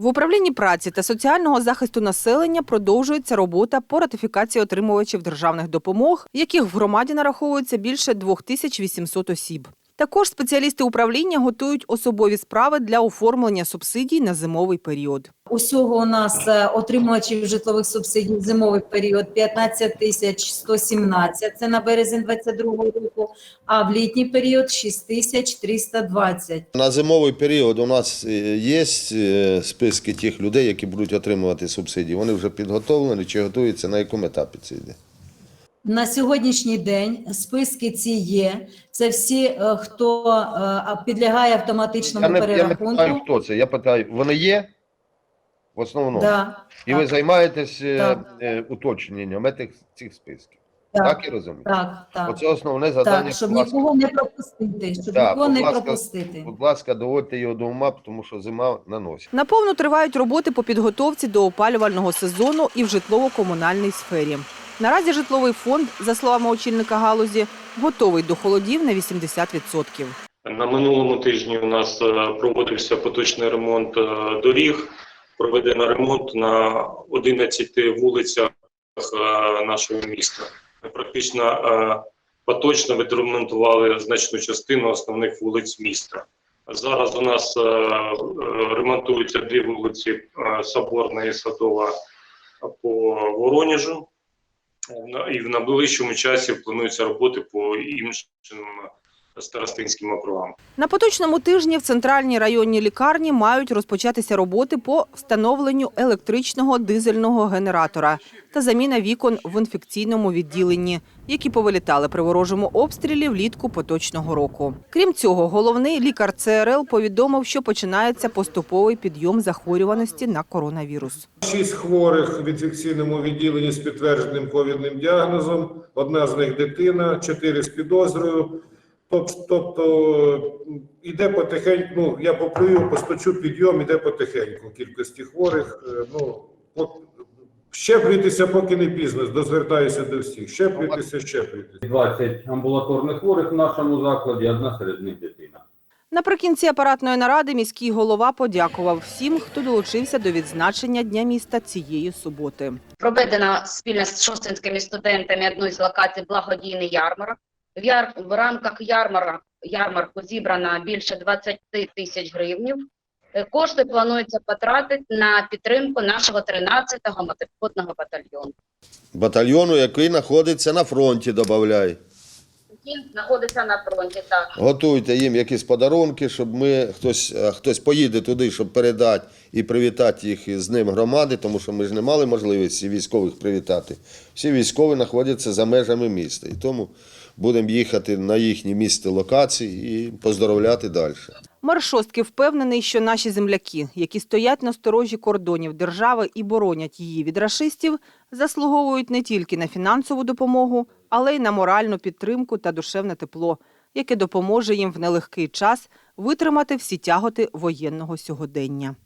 В управлінні праці та соціального захисту населення продовжується робота по ратифікації отримувачів державних допомог, яких в громаді нараховується більше 2800 осіб. Також спеціалісти управління готують особові справи для оформлення субсидій на зимовий період. Усього у нас е, отримувачів житлових субсидій в зимовий період 15 тисяч 117, це на березень 22 року, а в літній період 6 тисяч 320. На зимовий період у нас е, є е, списки тих людей, які будуть отримувати субсидії. Вони вже підготовлені чи готуються на якому етапі це йде. На сьогоднішній день списки ці є. Це всі, е, хто е, підлягає автоматичному Я не, я не перерахунку. питаю, хто це. Я питаю, вони є в основному. Да, І ви займаєтесь е, Так. уточненням этих, цих списків. так, Так, і розумію? так, так. Оце основне завдання. Так, щоб ласка. нікого не пропустити, щоб Так, нікого не ласка, пропустити. Будь ласка, доводьте його до ума, тому що зима на носі. Наповну тривають роботи по підготовці до опалювального сезону і в житлово-комунальній сфері. Наразі житловий фонд, за словами очільника галузі, готовий до холодів на 80%. На минулому тижні у нас е, проводився поточний ремонт е, доріг. Проведено ремонт на 11 вулицях е, нашого міста. Практично поточно відремонтували значну частину основних вулиць міста. Зараз у нас ремонтуються дві вулиці Соборна і Садова по Вороніжу. На- І в найближчому часі плануються роботи по іншим старостинським округам. На поточному тижні в центральній районній лікарні мають розпочатися роботи по встановленню електричного дизельного генератора та заміна вікон в інфекційному відділенні, які повилітали при ворожому обстрілі влітку поточного року. Крім цього, головний лікар ЦРЛ повідомив, що починається поступовий підйом захворюваності на коронавірус. Шість хворих в інфекційному відділенні з підтвердженим ковідним діагнозом. Одна з них дитина, чотири з підозрою. Тоб- Тобто йде потихеньку, ну я поплюю, постучу підйом, іде потихеньку кількості хворих. Е, Ну от щеплюйтеся, поки не пізно. Дозвертаюся до всіх. Щеплюйтеся, щеплюйтеся. 20 амбулаторних хворих в нашому закладі, одна серед них дитина. Наприкінці апаратної наради міський голова подякував всім, хто долучився до відзначення Дня міста цієї суботи. Проведено спільно з шостинськими студентами одну з локацій благодійний ярмарок. В, яр... в рамках ярмарок... ярмарку зібрано більше 20 тисяч гривнів. Е, Кошти планується потратити на підтримку нашого 13-го мотопіхотного батальйону. Батальйону, який знаходиться на фронті, додавляй. Він знаходиться на фронті. Так. Готуйте їм якісь подарунки, щоб ми хтось, хтось поїде туди, щоб передати і привітати їх з ним громади, тому що ми ж не мали можливості військових привітати. Всі військові знаходяться за межами міста. І тому будемо їхати на їхні місця локації і поздоровляти далі. Мер шостки впевнений, що наші земляки, які стоять на сторожі кордонів держави і боронять її від рашистів, заслуговують не тільки на фінансову допомогу, але й на моральну підтримку та душевне тепло, яке допоможе їм в нелегкий час витримати всі тяготи воєнного сьогодення.